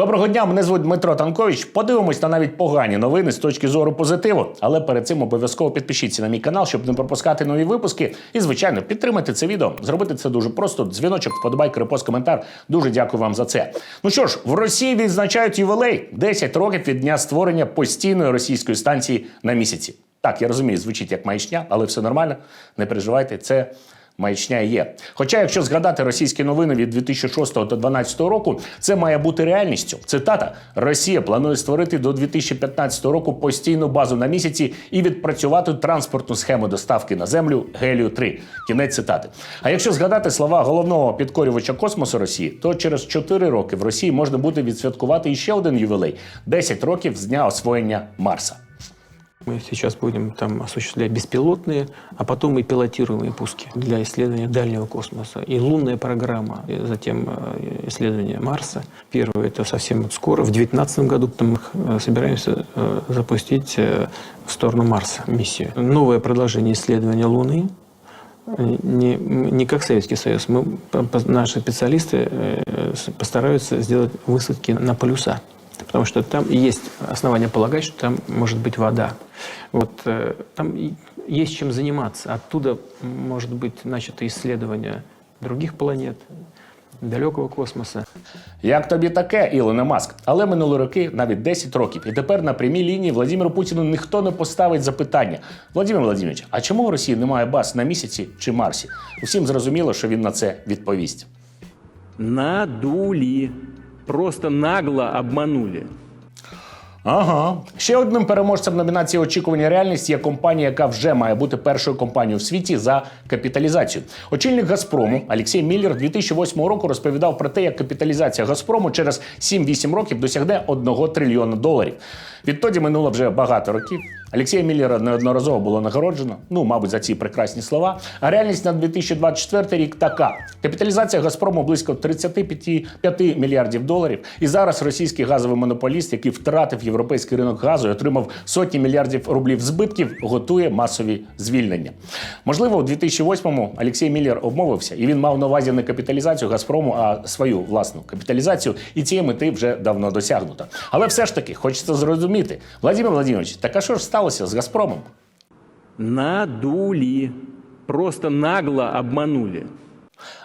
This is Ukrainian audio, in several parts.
Доброго дня, мене звуть Дмитро Танкович. Подивимось на навіть погані новини з точки зору позитиву. Але перед цим обов'язково підпишіться на мій канал, щоб не пропускати нові випуски. І, звичайно, підтримайте це відео. Зробити це дуже просто. Дзвіночок, вподобайка, репост, коментар. Дуже дякую вам за це. Ну що ж, в Росії відзначають ювілей 10 років від дня створення постійної російської станції на місяці. Так, я розумію, звучить як маячня, але все нормально. Не переживайте, це. Маячня є. Хоча, якщо згадати російські новини від 2006 та 2012 року, це має бути реальністю. Цитата: Росія планує створити до 2015 року постійну базу на місяці і відпрацювати транспортну схему доставки на землю гелію 3 Кінець цитати. А якщо згадати слова головного підкорювача космосу Росії, то через 4 роки в Росії можна буде відсвяткувати іще один ювілей 10 років з дня освоєння Марса. Мы сейчас будем там осуществлять беспилотные, а потом и пилотируемые пуски для исследования дальнего космоса. И лунная программа, и затем э, исследование Марса. Первое это совсем скоро, в 2019 году потом мы э, собираемся э, запустить в сторону Марса миссию. Новое продолжение исследования Луны, не, не как Советский Союз. Мы, наши специалисты постараются сделать высадки на полюса. Потому что там есть основания полагать, что там может быть вода. Вот, э, там есть чем заниматься. Оттуда может быть начато исследование других планет, далекого космоса. Як тобі таке, Ілоне Маск? Але минули роки навіть 10 років. І тепер на прямій лінії Владимиру Путіну ніхто не поставить запитання. Владимир Владимирович, а чому в Росії немає баз на місяці чи Марсі? Усім зрозуміло, що він на це відповість. Надули. Просто нагло обманули. Ага, ще одним переможцем номінації очікування реальність є компанія, яка вже має бути першою компанією в світі за капіталізацію. Очільник Газпрому Олексій Міллер 2008 року розповідав про те, як капіталізація Газпрому через 7-8 років досягне 1 трильйона доларів. Відтоді минуло вже багато років. Олексія Міллера неодноразово було нагороджено, ну, мабуть, за ці прекрасні слова. А реальність на 2024 рік така: капіталізація Газпрому близько 35 5 мільярдів доларів. І зараз російський газовий монополіст, який втратив європейський ринок газу і отримав сотні мільярдів рублів збитків, готує масові звільнення. Можливо, у 2008-му Олексій Міллер обмовився, і він мав на увазі не капіталізацію Газпрому, а свою власну капіталізацію. І цієї мети вже давно досягнуто. Але все ж таки хочеться зрозуміти, Владимир Владимирович, так а що ж сталося з Газпромом? Надули. Просто нагло обманули.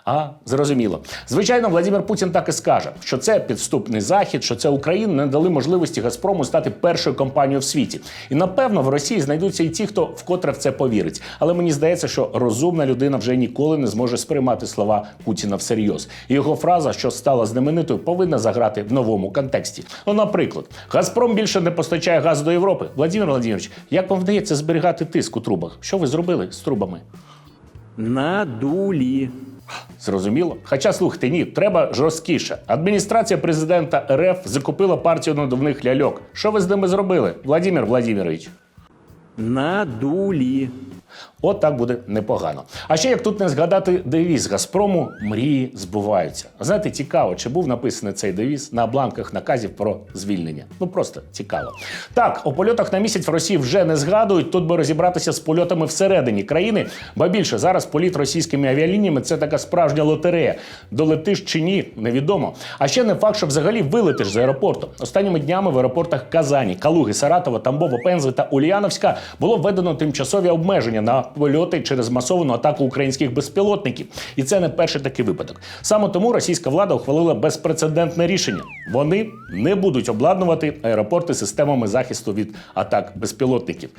А зрозуміло. Звичайно, Владимир Путін так і скаже, що це підступний захід, що це Україна не дали можливості Газпрому стати першою компанією в світі. І напевно в Росії знайдуться і ті, хто вкотре в це повірить. Але мені здається, що розумна людина вже ніколи не зможе сприймати слова Путіна всерйоз. Його фраза, що стала знаменитою, повинна заграти в новому контексті. Ну, наприклад, Газпром більше не постачає газ до Європи. Владимир Владимирович, як вам вдається зберігати тиск у трубах? Що ви зробили з трубами? Надули. Зрозуміло. Хоча слухайте, ні, треба жорсткіше. Адміністрація президента РФ закупила партію надувних ляльок. Що ви з ними зробили, Владимир Владимирович? Надули. От так буде непогано. А ще як тут не згадати девіз Газпрому мрії збуваються. Знаєте, цікаво, чи був написаний цей девіз на бланках наказів про звільнення. Ну просто цікаво. Так, о польотах на місяць в Росії вже не згадують. Тут би розібратися з польотами всередині країни. Ба більше зараз політ російськими авіалініями це така справжня лотерея. Долетиш чи ні, невідомо. А ще не факт, що взагалі вилетиш з аеропорту. Останніми днями в аеропортах Казані, Калуги, Саратова, Тамбова, Пензли та Ульяновська було введено тимчасові обмеження на польоти через масовану атаку українських безпілотників. І це не перший такий випадок. Саме тому російська влада ухвалила безпрецедентне рішення. Вони не будуть обладнувати аеропорти системами захисту від атак безпілотників.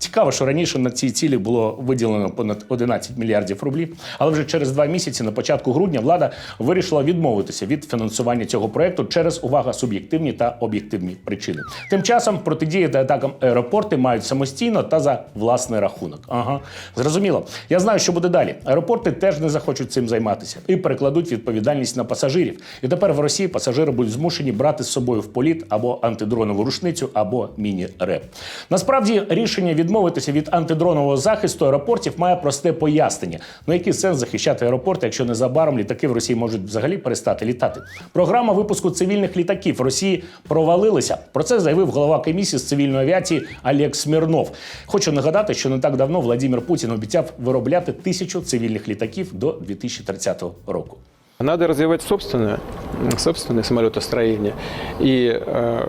Цікаво, що раніше на ці цілі було виділено понад 11 мільярдів рублів, але вже через два місяці, на початку грудня, влада вирішила відмовитися від фінансування цього проекту через увага суб'єктивні та об'єктивні причини. Тим часом протидіяти атакам аеропорти мають самостійно та за власний рахунок. Ага, зрозуміло. Я знаю, що буде далі. Аеропорти теж не захочуть цим займатися і перекладуть відповідальність на пасажирів. І тепер в Росії пасажири будуть змушені брати з собою в політ або антидронову рушницю, або міні-реп. Насправді рішення відмовитися від антидронового захисту аеропортів має просте пояснення. Ну який сенс захищати аеропорти, якщо незабаром літаки в Росії можуть взагалі перестати літати? Програма випуску цивільних літаків в Росії провалилася. Про це заявив голова комісії з цивільної авіації Олег Смірнов. Хочу нагадати, що не так давно Владимир Путін обіцяв виробляти тисячу цивільних літаків до 2030 року. Надо развивать собственное, м, собственное самолетостроение. И э,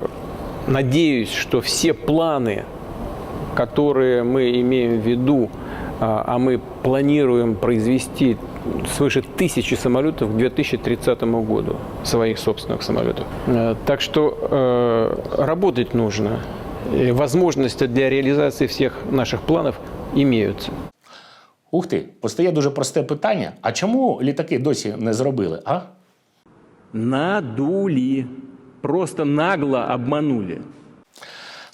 надеюсь, что все планы, которые мы имеем в виду, а а мы планируем произвести свыше тысячи самолетов к 2030 году, своих собственных самолетов. Э, Так что э, работать нужно. И возможности для реализации всех наших планов имеются. Ух ти, постає дуже просте питання: а чому літаки досі не зробили? А? Надули. Просто нагло обманули.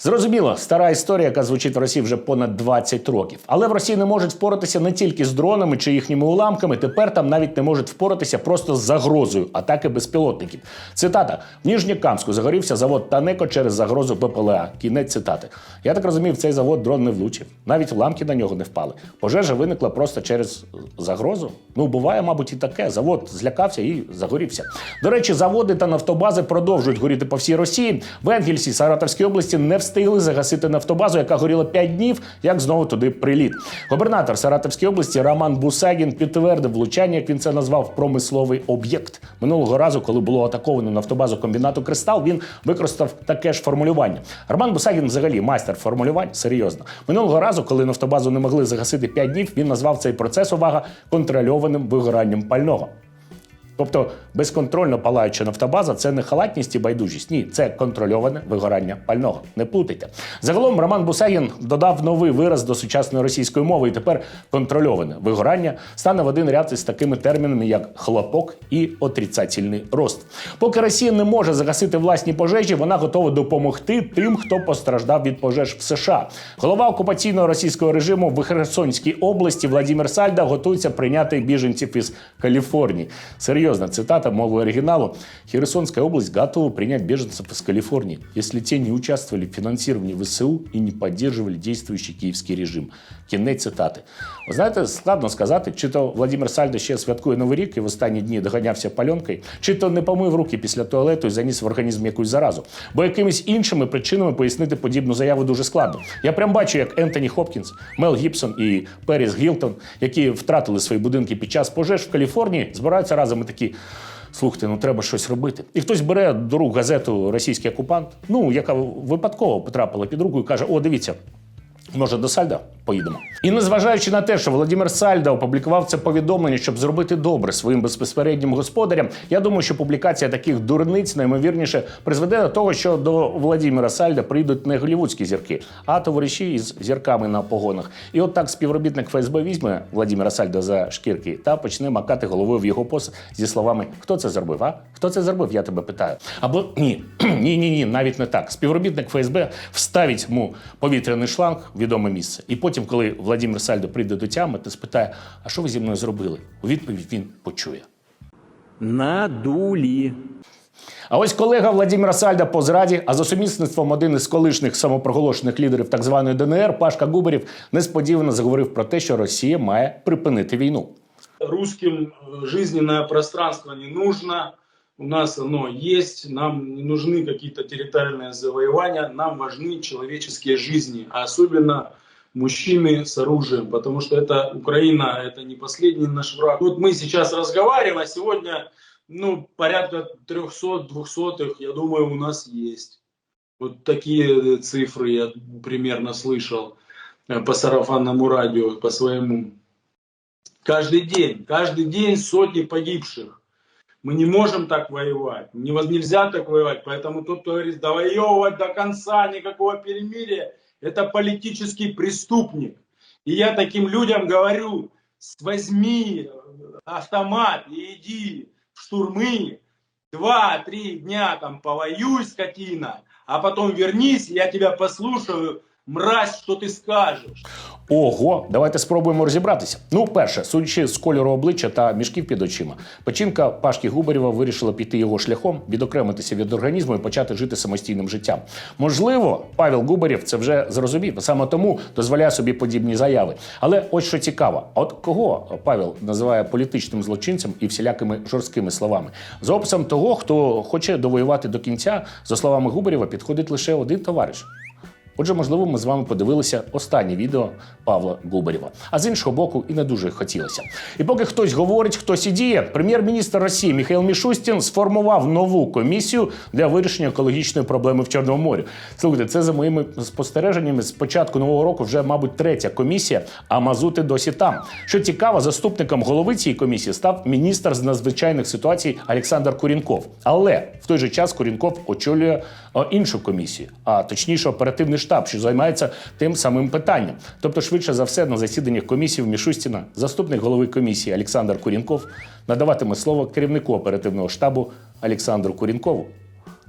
Зрозуміло, стара історія, яка звучить в Росії вже понад 20 років. Але в Росії не можуть впоратися не тільки з дронами чи їхніми уламками. Тепер там навіть не можуть впоратися просто з загрозою атаки безпілотників. Цитата: в Ніжньокамську загорівся завод Танеко через загрозу ППЛА. Кінець цитати. Я так розумів, цей завод дрон не влучив. Навіть уламки на нього не впали. Пожежа виникла просто через загрозу. Ну, буває, мабуть, і таке. Завод злякався і загорівся. До речі, заводи та нафтобази продовжують горіти по всій Росії. В Енгельсі, Саратовській області не встигли загасити нафтобазу, яка горіла 5 днів, як знову туди приліт. Губернатор Саратовської області Роман Бусагін підтвердив влучання, як він це назвав, промисловий об'єкт. Минулого разу, коли було атаковано нафтобазу комбінату Кристал, він використав таке ж формулювання. Роман Бусагін взагалі майстер формулювань, серйозно. Минулого разу, коли нафтобазу не могли загасити 5 днів, він назвав цей процес увага контрольованим вигоранням пального. Тобто безконтрольно палаюча нафтобаза це не халатність і байдужість. Ні, це контрольоване вигорання пального. Не плутайте. Загалом Роман Бусагін додав новий вираз до сучасної російської мови, і тепер контрольоване вигорання стане в один ряд із такими термінами, як хлопок і отрицательний рост. Поки Росія не може загасити власні пожежі, вона готова допомогти тим, хто постраждав від пожеж в США. Голова окупаційного російського режиму в Херсонській області Владимир Сальда готується прийняти біженців із Каліфорнії. Серьезно, цитата мовы оригиналу. Херсонская область готова принять беженцев из Калифорнии, если те не участвовали в финансировании ВСУ и не поддерживали действующий київський режим. Кінець цитати. Ви знаєте, складно сказати, чи то Владимир Сальдо ще святкує Новий рік і в останні дні доганявся пальонкою, чи то не помив руки після туалету і заніс в організм якусь заразу. Бо якимись іншими причинами пояснити подібну заяву дуже складно. Я прям бачу, як Ентоні Хопкінс, Мел Гібсон і Періс Гілтон, які втратили свої будинки під час пожеж в Каліфорнії, збираються разом і такі. Слухайте, ну треба щось робити. І хтось бере до рук газету Російський окупант, ну яка випадково потрапила під руку і каже: О, дивіться. Може, до Сальда поїдемо. І незважаючи на те, що Володимир Сальда опублікував це повідомлення, щоб зробити добре своїм безпосереднім господарям, я думаю, що публікація таких дурниць наймовірніше призведе до того, що до Володимира Сальда прийдуть не голівудські зірки, а товариші із зірками на погонах. І от так співробітник ФСБ візьме Володимира Сальда за шкірки та почне макати головою в його пост зі словами: Хто це зробив? А хто це зробив? Я тебе питаю. Або ні, ні, ні, ні, навіть не так. Співробітник ФСБ вставить йому повітряний шланг відоме місце. І потім, коли Владимир Сальдо прийде до тями, то спитає: а що ви зі мною зробили? У відповідь він почує. Надули. А ось колега Владимира Сальда по зраді, а за сумісництвом один із колишніх самопроголошених лідерів так званої ДНР, Пашка Губарів, несподівано заговорив про те, що Росія має припинити війну. русским э, жизненное пространство не нужно. У нас оно есть, нам не нужны какие-то территориальные завоевания, нам важны человеческие жизни, а особенно мужчины с оружием, потому что это Украина, это не последний наш враг. Вот мы сейчас разговариваем, а сегодня ну, порядка 300-200, я думаю, у нас есть. Вот такие цифры я примерно слышал э, по сарафанному радио, по своему Каждый день, каждый день сотни погибших. Мы не можем так воевать, нельзя так воевать. Поэтому тот, кто говорит, довоевывать до конца, никакого перемирия, это политический преступник. И я таким людям говорю, возьми э, автомат и иди в штурмы, два-три дня там повоюй, скотина, а потом вернись, я тебя послушаю, мразь, что ты скажешь. Ого, давайте спробуємо розібратися. Ну, перше, судячи з кольору обличчя та мішків під очима, печінка Пашки Губарєва вирішила піти його шляхом, відокремитися від організму і почати жити самостійним життям. Можливо, Павел Губарєв це вже зрозумів, саме тому дозволяє собі подібні заяви. Але ось що цікаво: от кого Павел називає політичним злочинцем і всілякими жорсткими словами? За описом того, хто хоче довоювати до кінця, за словами Губарєва, підходить лише один товариш. Отже, можливо, ми з вами подивилися останнє відео Павла Губарєва. А з іншого боку, і не дуже хотілося. І поки хтось говорить, хтось і діє, прем'єр-міністр Росії Міхаїл Мішустін сформував нову комісію для вирішення екологічної проблеми в Чорному морі. Слухайте, це за моїми спостереженнями з початку нового року вже, мабуть, третя комісія, а мазути досі там. Що цікаво, заступником голови цієї комісії став міністр з надзвичайних ситуацій Олександр Курінков. Але в той же час Курінков очолює іншу комісію, а точніше оперативний штаб, що займається тим самим питанням. Тобто, швидше за все, на засіданнях комісії в Мішустіна заступник голови комісії Олександр Курінков надаватиме слово керівнику оперативного штабу Олександру Курінкову.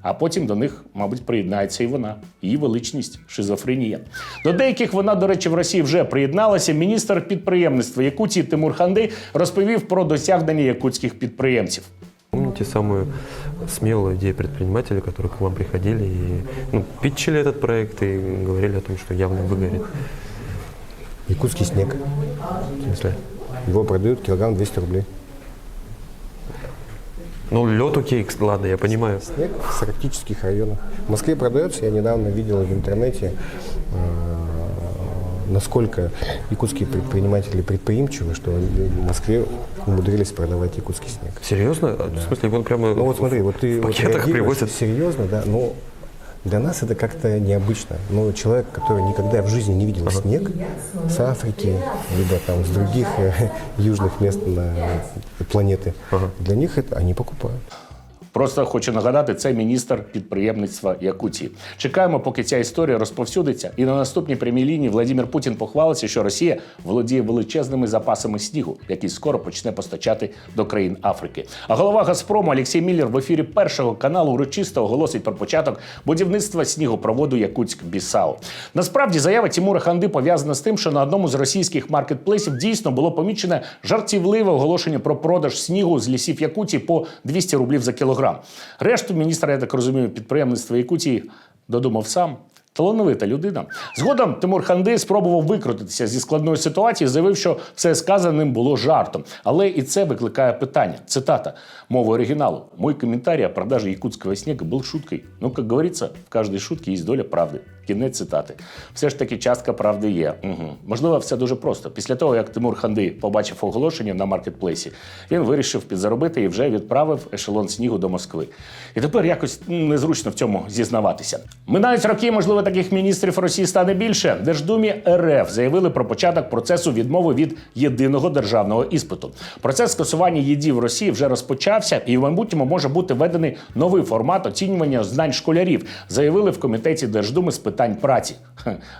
А потім до них, мабуть, приєднається і вона, її величність шизофренія. До деяких вона, до речі, в Росії вже приєдналася. Міністр підприємництва Якутії Тимур Ханди розповів про досягнення якутських підприємців. Помните самую смелую идею предпринимателей, которые к вам приходили и ну, питчили этот проект и говорили о том, что явно выгорит? Якутский снег. В смысле? Его продают килограмм 200 рублей. Ну, лед окей, ладно, я понимаю. Снег в арктических районах. В Москве продается, я недавно видел в интернете, э, насколько якутские предприниматели предприимчивы, что в Москве умудрились продавать якутский снег. Серьезно? А, В смысле, он прямо Ну вот смотри, вот ты вот привозят? серьезно, да, но для нас это как-то необычно. Но человек, который никогда в жизни не видел снег с Африки, либо там с других э, южных мест на планеты, для них это они покупают. Просто хочу нагадати, це міністр підприємництва Якутії. Чекаємо, поки ця історія розповсюдиться, і на наступній прямій лінії Владимир Путін похвалиться, що Росія володіє величезними запасами снігу, який скоро почне постачати до країн Африки. А голова Газпрому Олексій Міллер в ефірі першого каналу урочисто оголосить про початок будівництва снігопроводу Якутськ Бісау. Насправді заява Тімура Ханди пов'язана з тим, що на одному з російських маркетплейсів дійсно було помічене жартівливе оголошення про продаж снігу з лісів Якутії по 200 рублів за кілограм. Решту міністра, я так розумію, підприємництва Якутії додумав сам. Талановита людина. Згодом Тимур Ханди спробував викрутитися зі складної ситуації, заявив, що все сказаним було жартом. Але і це викликає питання. Цитата мови оригіналу. Мой коментарі о продажі якутського снега був шуткою. Ну, як говориться, в кожній шутці є доля правди. Кінець цитати. Все ж таки, частка правди є. Угу. Можливо, все дуже просто. Після того, як Тимур Ханди побачив оголошення на маркетплейсі, він вирішив підзаробити і вже відправив ешелон снігу до Москви. І тепер якось незручно в цьому зізнаватися. Минають роки, можливо, таких міністрів Росії стане більше. Держдумі РФ заявили про початок процесу відмови від єдиного державного іспиту. Процес скасування ЄДІ в Росії вже розпочався, і в майбутньому може бути введений новий формат оцінювання знань школярів. Заявили в комітеті Держдуми з питань праці.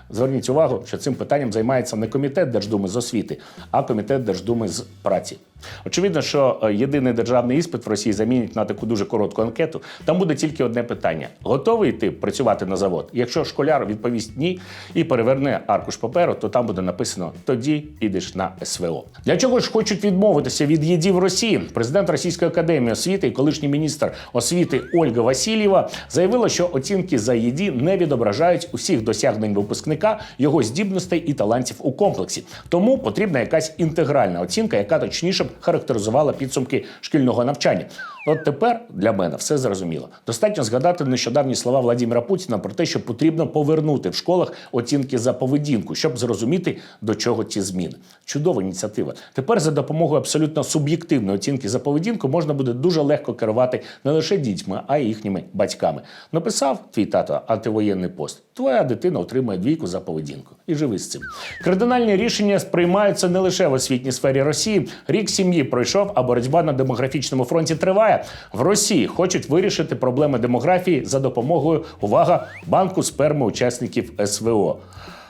Зверніть увагу, що цим питанням займається не комітет Держдуми з освіти, а комітет Держдуми з праці. Очевидно, що е, єдиний державний іспит в Росії замінять на таку дуже коротку анкету. Там буде тільки одне питання: готовий ти працювати на завод? Якщо школяр відповість ні і переверне аркуш паперу, то там буде написано тоді підеш на СВО. Для чого ж хочуть відмовитися від ЄДІ в Росії? Президент Російської академії освіти і колишній міністр освіти Ольга Васильєва заявила, що оцінки за ЄДІ не відображають усіх досягнень випускника, його здібностей і талантів у комплексі. Тому потрібна якась інтегральна оцінка, яка точніше б характеризувала підсумки шкільного навчання. От тепер для мене все зрозуміло. Достатньо згадати нещодавні слова Владимира Путіна про те, що потрібно повернути в школах оцінки за поведінку, щоб зрозуміти, до чого ці зміни. Чудова ініціатива. Тепер за допомогою абсолютно суб'єктивної оцінки за поведінку можна буде дуже легко керувати не лише дітьми, а й їхніми батьками. Написав твій тато антивоєнний пост. Твоя дитина отримує двійку за поведінку. І живи з цим. Кардинальні рішення сприймаються не лише в освітній сфері Росії. Рік сім'ї пройшов, а боротьба на демографічному фронті триває. В Росії хочуть вирішити проблеми демографії за допомогою увага банку сперми учасників СВО.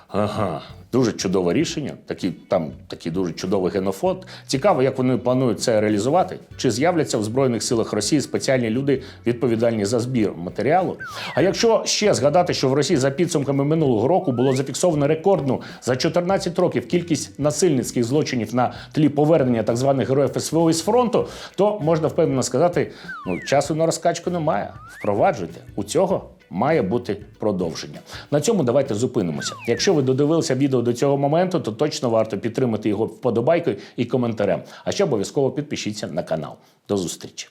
Ага. Дуже чудове рішення, такі, там такий дуже чудовий генофонд. Цікаво, як вони планують це реалізувати. Чи з'являться в Збройних силах Росії спеціальні люди, відповідальні за збір матеріалу? А якщо ще згадати, що в Росії за підсумками минулого року було зафіксовано рекордну за 14 років кількість насильницьких злочинів на тлі повернення так званих героїв СВО із фронту, то можна впевнено сказати: ну часу на розкачку немає. Впроваджуйте у цього має бути продовження. На цьому давайте зупинимося. Якщо ви додивилися відео до цього моменту, то точно варто підтримати його вподобайкою і коментарем. А ще обов'язково підпишіться на канал. До зустрічі.